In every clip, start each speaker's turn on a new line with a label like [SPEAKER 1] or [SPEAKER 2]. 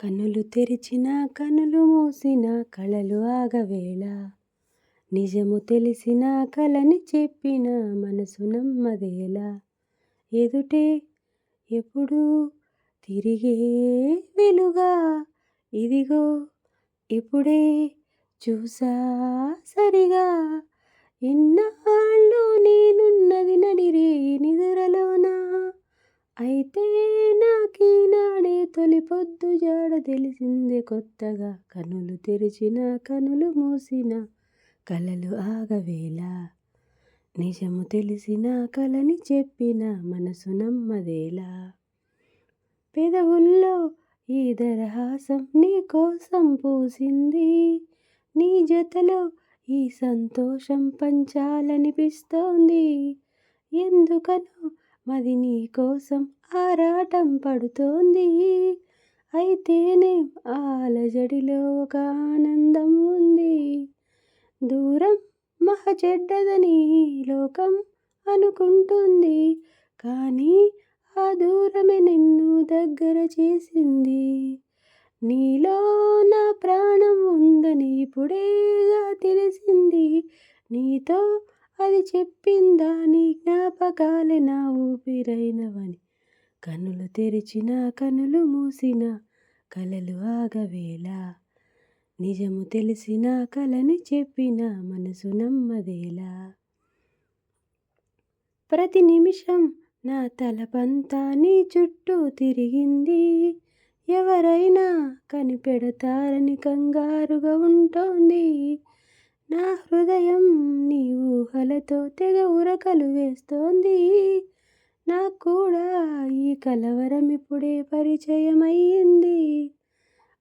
[SPEAKER 1] కన్నులు తెరిచిన కనులు మూసిన కళలు ఆగవేళ. నిజము తెలిసిన కళని చెప్పిన మనసు నమ్మదేలా. ఎదుటే ఎప్పుడు తిరిగే వెలుగా. ఇదిగో ఇప్పుడే చూసా సరిగా. ఇన్నాళ్ళు నేనున్నది నడిరే నిదురలోనా అయితే నాకీనాడే తొలి పొద్దు జాడ తెలిసిందే కొత్తగా. కనులు తెరిచిన కనులు మూసిన కలలు ఆగవేలా నిజము తెలిసిన కలని చెప్పిన మనసు నమ్మదేలా పెదవుల్లో ఈ దరహాసం నీ కోసం పూసింది. నీ జతలో ఈ సంతోషం పంచాలనిపిస్తోంది. ఎందుకనో మది నీ కోసం ఆరాటం పడుతోంది. అయితేనే ఆలజడిలో ఒక ఆనందం ఉంది. దూరం మహ చెడ్డదని లోకం అనుకుంటుంది. కానీ ఆ దూరమే నిన్ను దగ్గర చేసింది. నీలో నా ప్రాణం ఉందని ఇప్పుడేగా తెలిసింది. నీతో అది చెప్పిందా నీ జ్ఞాపకాలే నా ఊపిరైనవని. కనులు తెరిచిన కనులు మూసిన కలలు ఆగవేళ. నిజము తెలిసిన కలని చెప్పిన మనసు నమ్మదేలా ప్రతి నిమిషం నా తలపంతా నీ చుట్టూ తిరిగింది. ఎవరైనా కనిపెడతారని కంగారుగా ఉంటోంది. నా హృదయం నీ ఊహలతో తెగ ఉరకలు వేస్తోంది. నాకు కూడా ఈ కలవరం ఇప్పుడే పరిచయమయ్యింది.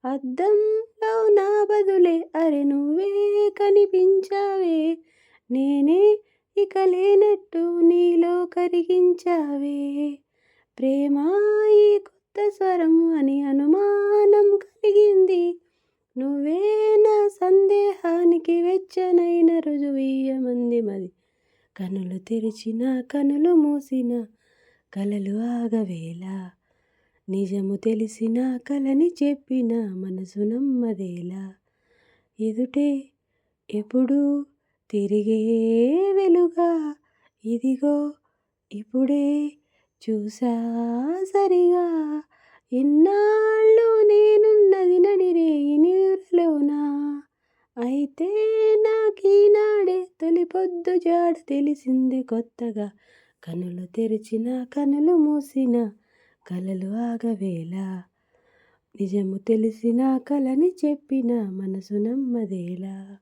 [SPEAKER 1] అద్దంలో నా బదులే అరె నువ్వే కనిపించావే. నేనే ఇక లేనట్టు నీలో కరిగించావే. ప్రేమ ఈ కొత్త స్వరం అని అనుమానం కలిగింది. నువ్వే నా సందేహానికి వెచ్చనైన రుజువీయమంది మది. కనులు తెరిచిన కనులు మూసిన కలలు ఆగవేలా. నిజము తెలిసిన కలని చెప్పిన మనసు నమ్మదేలా. ఎదుటే ఎప్పుడు తిరిగే వెలుగా. ఇదిగో ఇప్పుడే చూసా సరిగా. ఇన్నా అయితే నాకీనాడే తొలి పొద్దు జాడ తెలిసిందే కొత్తగా. కనులు తెరిచిన కనులు మూసిన కలలు ఆగవేలా. నిజము తెలిసిన కలని చెప్పిన మనసు నమ్మదేలా.